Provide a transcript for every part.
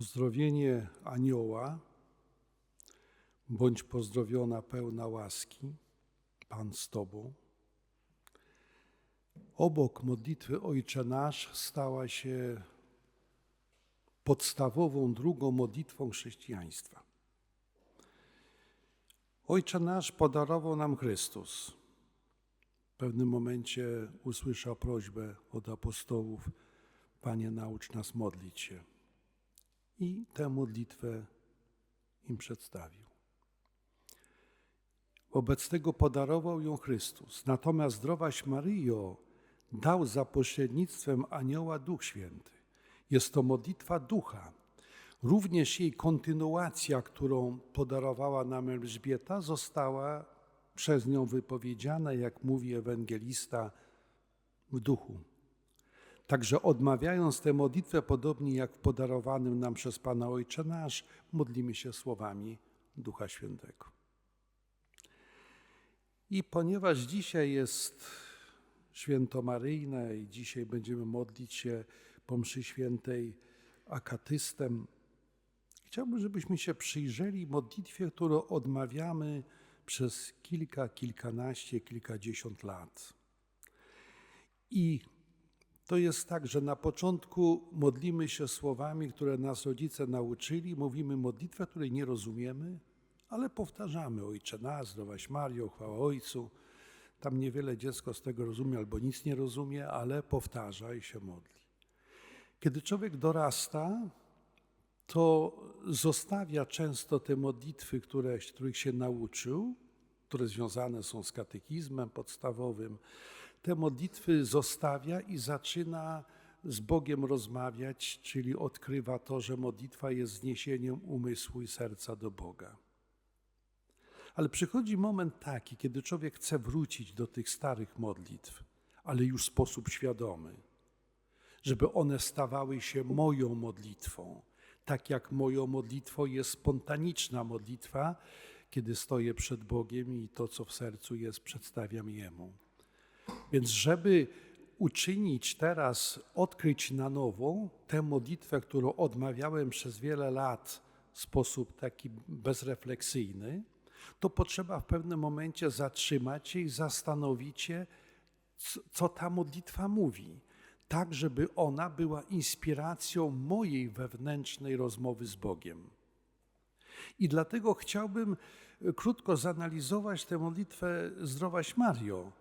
Uzdrowienie anioła, bądź pozdrowiona pełna łaski, Pan z Tobą. Obok modlitwy Ojcze Nasz stała się podstawową drugą modlitwą chrześcijaństwa. Ojcze Nasz podarował nam Chrystus. W pewnym momencie usłyszał prośbę od apostołów: Panie, naucz nas modlić się. I tę modlitwę im przedstawił. Wobec tego podarował ją Chrystus. Natomiast zdrowaś Maryjo dał za pośrednictwem anioła Duch Święty. Jest to modlitwa ducha. Również jej kontynuacja, którą podarowała nam Elżbieta, została przez nią wypowiedziana, jak mówi ewangelista, w duchu. Także odmawiając tę modlitwę, podobnie jak w podarowanym nam przez Pana Ojcze Nasz, modlimy się słowami Ducha Świętego. I ponieważ dzisiaj jest święto Maryjne i dzisiaj będziemy modlić się po mszy świętej akatystem, chciałbym, żebyśmy się przyjrzeli modlitwie, którą odmawiamy przez kilka, kilkanaście, kilkadziesiąt lat. I to jest tak, że na początku modlimy się słowami, które nas rodzice nauczyli, mówimy modlitwę, której nie rozumiemy, ale powtarzamy Ojcze nasz, zdrowaś Mario, chwała Ojcu. Tam niewiele dziecko z tego rozumie albo nic nie rozumie, ale powtarza i się modli. Kiedy człowiek dorasta, to zostawia często te modlitwy, które, których się nauczył, które związane są z katechizmem podstawowym. Te modlitwy zostawia i zaczyna z Bogiem rozmawiać, czyli odkrywa to, że modlitwa jest zniesieniem umysłu i serca do Boga. Ale przychodzi moment taki, kiedy człowiek chce wrócić do tych starych modlitw, ale już w sposób świadomy, żeby one stawały się moją modlitwą. Tak jak moją modlitwą jest spontaniczna modlitwa, kiedy stoję przed Bogiem i to, co w sercu jest, przedstawiam Jemu. Więc, żeby uczynić teraz, odkryć na nowo tę modlitwę, którą odmawiałem przez wiele lat w sposób taki bezrefleksyjny, to potrzeba w pewnym momencie zatrzymać się i zastanowić się, co ta modlitwa mówi, tak żeby ona była inspiracją mojej wewnętrznej rozmowy z Bogiem. I dlatego chciałbym krótko zanalizować tę modlitwę Zdrowaś Mario,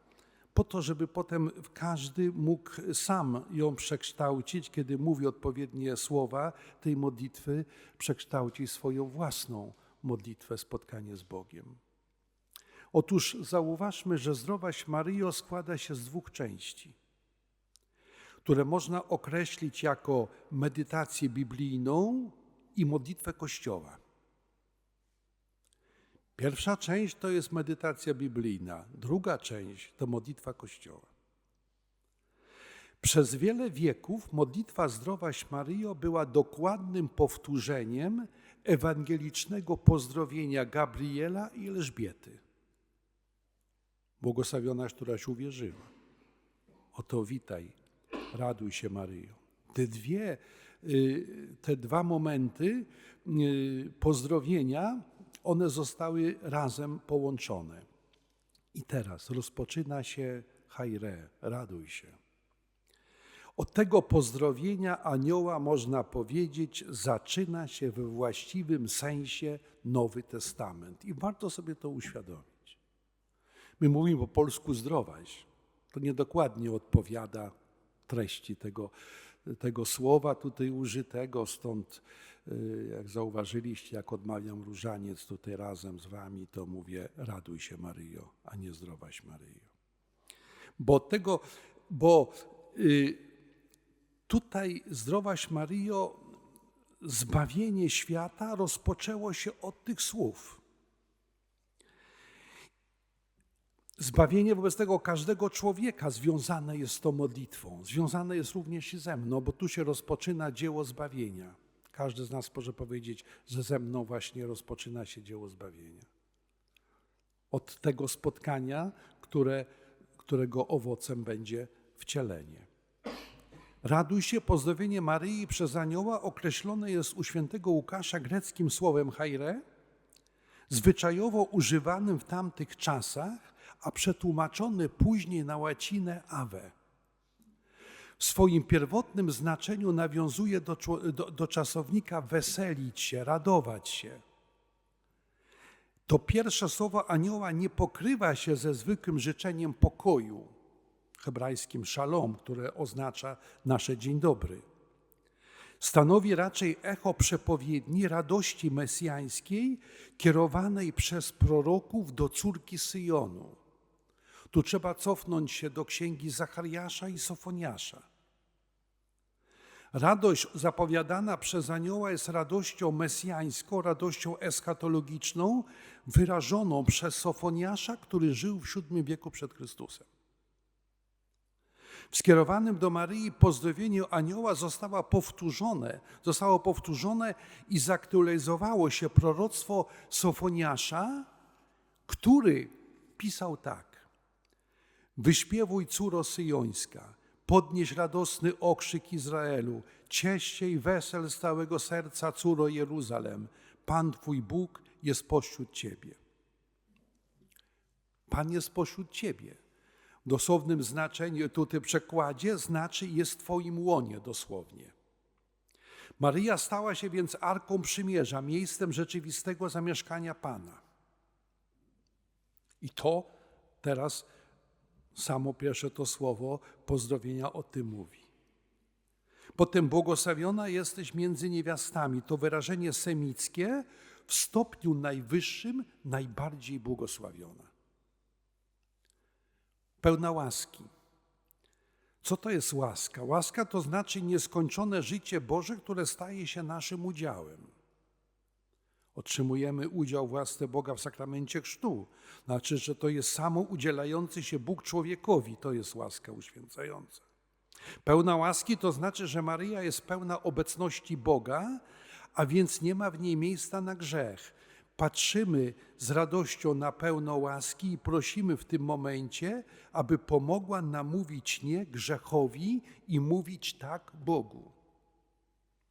po to, żeby potem każdy mógł sam ją przekształcić, kiedy mówi odpowiednie słowa tej modlitwy, przekształcić swoją własną modlitwę, spotkanie z Bogiem. Otóż zauważmy, że zdrowaś Maryjo składa się z dwóch części, które można określić jako medytację biblijną i modlitwę Kościoła. Pierwsza część to jest medytacja biblijna, druga część to modlitwa Kościoła. Przez wiele wieków modlitwa Zdrowaś Maryjo była dokładnym powtórzeniem ewangelicznego pozdrowienia Gabriela i Elżbiety. Błogosławionaś, któraś uwierzyła. Oto witaj, raduj się Maryjo. Te dwie, y, te dwa momenty y, pozdrowienia, one zostały razem połączone. I teraz rozpoczyna się hajre, raduj się. Od tego pozdrowienia anioła można powiedzieć, zaczyna się we właściwym sensie Nowy Testament. I warto sobie to uświadomić. My mówimy po polsku zdrowaś. To niedokładnie odpowiada treści tego, tego słowa tutaj użytego, stąd jak zauważyliście, jak odmawiam różaniec tutaj razem z wami, to mówię raduj się Maryjo, a nie zdrowaś Maryjo. Bo tego, bo y, Tutaj, zdrowaś Maryjo, zbawienie świata rozpoczęło się od tych słów. Zbawienie wobec tego każdego człowieka związane jest z tą modlitwą, związane jest również i ze mną, bo tu się rozpoczyna dzieło zbawienia. Każdy z nas może powiedzieć, że ze mną właśnie rozpoczyna się dzieło zbawienia. Od tego spotkania, które, którego owocem będzie wcielenie. Raduj się, pozdrowienie Maryi przez anioła określone jest u świętego Łukasza greckim słowem haire, zwyczajowo używanym w tamtych czasach, a przetłumaczone później na łacinę ave. W swoim pierwotnym znaczeniu nawiązuje do, do, do czasownika weselić się, radować się. To pierwsze słowo anioła nie pokrywa się ze zwykłym życzeniem pokoju, hebrajskim szalom, które oznacza nasze dzień dobry. Stanowi raczej echo przepowiedni radości mesjańskiej kierowanej przez proroków do córki Syjonu. Tu trzeba cofnąć się do księgi Zachariasza i Sofoniasza. Radość zapowiadana przez anioła jest radością mesjańską, radością eschatologiczną, wyrażoną przez Sofoniasza, który żył w VII wieku przed Chrystusem. W skierowanym do Maryi pozdrowieniu anioła zostało powtórzone, zostało powtórzone i zaktualizowało się proroctwo Sofoniasza, który pisał tak. Wyśpiewuj córo syjońska, podnieś radosny okrzyk Izraelu, ciesz się i wesel z całego serca córo Jeruzalem. Pan Twój Bóg jest pośród Ciebie. Pan jest pośród Ciebie. W dosłownym znaczeniu, tutaj przekładzie, znaczy jest w Twoim łonie dosłownie. Maryja stała się więc arką przymierza, miejscem rzeczywistego zamieszkania Pana. I to teraz samo pierwsze to słowo pozdrowienia o tym mówi. Potem błogosławiona jesteś między niewiastami. To wyrażenie semickie w stopniu najwyższym, najbardziej błogosławiona. Pełna łaski. Co to jest łaska? Łaska to znaczy nieskończone życie Boże, które staje się naszym udziałem. Otrzymujemy udział w łasce Boga w sakramencie chrztu. Znaczy, że to jest samo udzielający się Bóg człowiekowi. To jest łaska uświęcająca. Pełna łaski to znaczy, że Maryja jest pełna obecności Boga, a więc nie ma w niej miejsca na grzech. Patrzymy z radością na pełno łaski i prosimy w tym momencie, aby pomogła nam mówić nie grzechowi i mówić tak Bogu.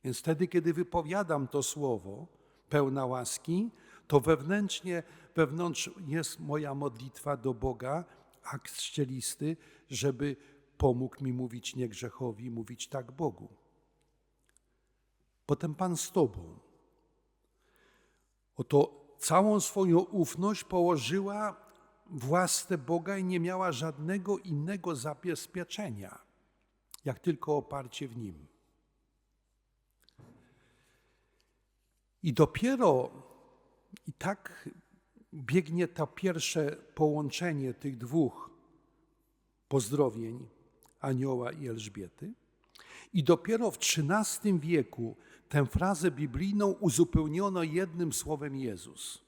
Więc wtedy, kiedy wypowiadam to słowo, pełna łaski, to wewnętrznie, wewnątrz jest moja modlitwa do Boga, akt szczelisty, żeby pomógł mi mówić nie grzechowi, mówić tak Bogu. Potem Pan z Tobą. Oto całą swoją ufność położyła w łasce Boga i nie miała żadnego innego zabezpieczenia, jak tylko oparcie w Nim. I dopiero i tak biegnie to pierwsze połączenie tych dwóch pozdrowień anioła i Elżbiety. I dopiero w XIII wieku tę frazę biblijną uzupełniono jednym słowem Jezus.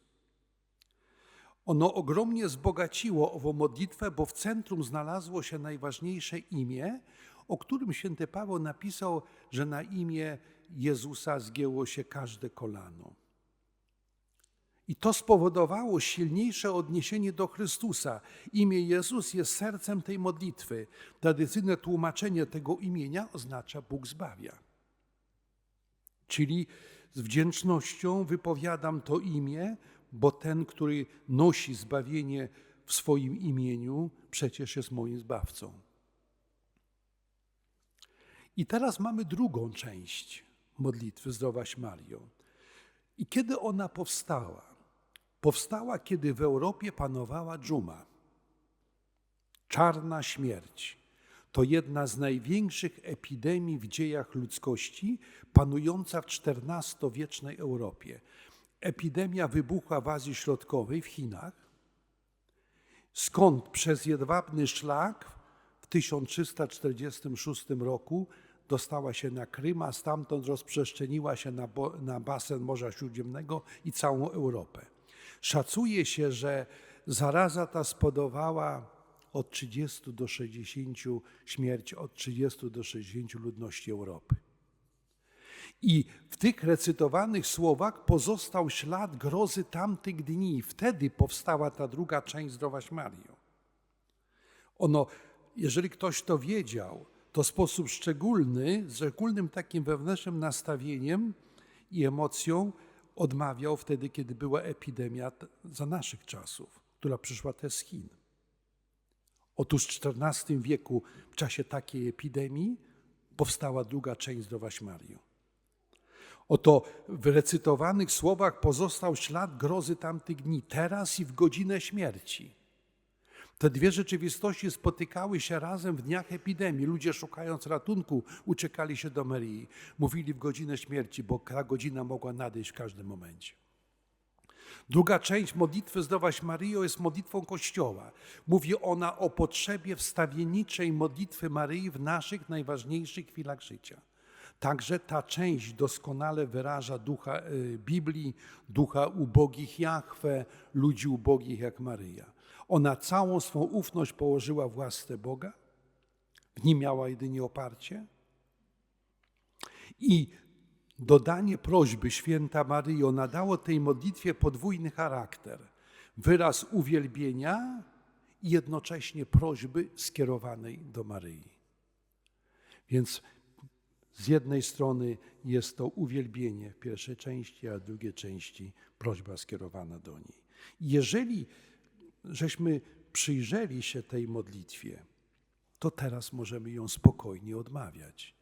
Ono ogromnie wzbogaciło ową modlitwę, bo w centrum znalazło się najważniejsze imię, o którym święty Paweł napisał, że na imię Jezusa zgięło się każde kolano. I to spowodowało silniejsze odniesienie do Chrystusa. Imię Jezus jest sercem tej modlitwy. Tradycyjne tłumaczenie tego imienia oznacza Bóg zbawia. Czyli z wdzięcznością wypowiadam to imię, bo ten, który nosi zbawienie w swoim imieniu, przecież jest moim zbawcą. I teraz mamy drugą część modlitwy Zdrowaś Mario. I kiedy ona powstała? Powstała, kiedy w Europie panowała dżuma. Czarna śmierć to jedna z największych epidemii w dziejach ludzkości, panująca w XIV-wiecznej Europie. Epidemia wybuchła w Azji Środkowej, w Chinach, skąd przez jedwabny szlak w 1346 roku dostała się na Krym, a stamtąd rozprzestrzeniła się na, na basen Morza Śródziemnego i całą Europę. Szacuje się, że zaraza ta spodobała od 30 do 60 śmierci, od 30 do 60 ludności Europy. I w tych recytowanych słowach pozostał ślad grozy tamtych dni. Wtedy powstała ta druga część Zdrowaś Mario. Ono, jeżeli ktoś to wiedział, to sposób szczególny, szczególnym takim wewnętrznym nastawieniem i emocją odmawiał wtedy, kiedy była epidemia za naszych czasów, która przyszła też z Chin. Otóż w XIV wieku, w czasie takiej epidemii, powstała druga część Zdrowaś Mario. Oto w recytowanych słowach pozostał ślad grozy tamtych dni, teraz i w godzinę śmierci. Te dwie rzeczywistości spotykały się razem w dniach epidemii. Ludzie szukając ratunku uciekali się do Marii. Mówili w godzinę śmierci, bo ta godzina mogła nadejść w każdym momencie. Druga część modlitwy Zdrowaś Maryjo jest modlitwą Kościoła. Mówi ona o potrzebie wstawienniczej modlitwy Maryi w naszych najważniejszych chwilach życia. Także ta część doskonale wyraża ducha y, Biblii, ducha ubogich Jahwe, ludzi ubogich jak Maryja. Ona całą swą ufność położyła w łasce Boga, w nim miała jedynie oparcie. I dodanie prośby święta Maryjo nadało tej modlitwie podwójny charakter. Wyraz uwielbienia i jednocześnie prośby skierowanej do Maryi. Więc z jednej strony jest to uwielbienie w pierwszej części, a w drugiej części prośba skierowana do niej. Jeżeli żeśmy przyjrzeli się tej modlitwie, to teraz możemy ją spokojnie odmawiać,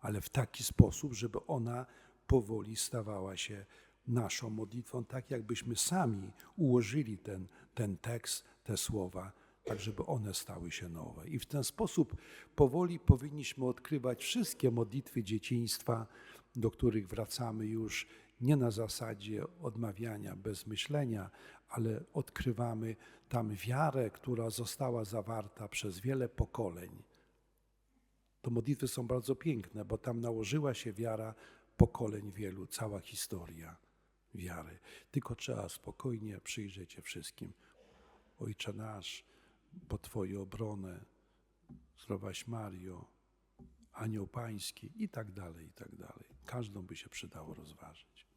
ale w taki sposób, żeby ona powoli stawała się naszą modlitwą, tak jakbyśmy sami ułożyli ten, ten tekst, te słowa, tak żeby one stały się nowe. I w ten sposób powoli powinniśmy odkrywać wszystkie modlitwy dzieciństwa, do których wracamy już nie na zasadzie odmawiania bez myślenia, ale odkrywamy tam wiarę, która została zawarta przez wiele pokoleń. To modlitwy są bardzo piękne, bo tam nałożyła się wiara pokoleń wielu, cała historia wiary. Tylko trzeba spokojnie przyjrzeć się wszystkim. Ojcze nasz, po Twoją obronę, zdrowaś Mario, anioł pański i tak dalej, i tak dalej. Każdą by się przydało rozważyć.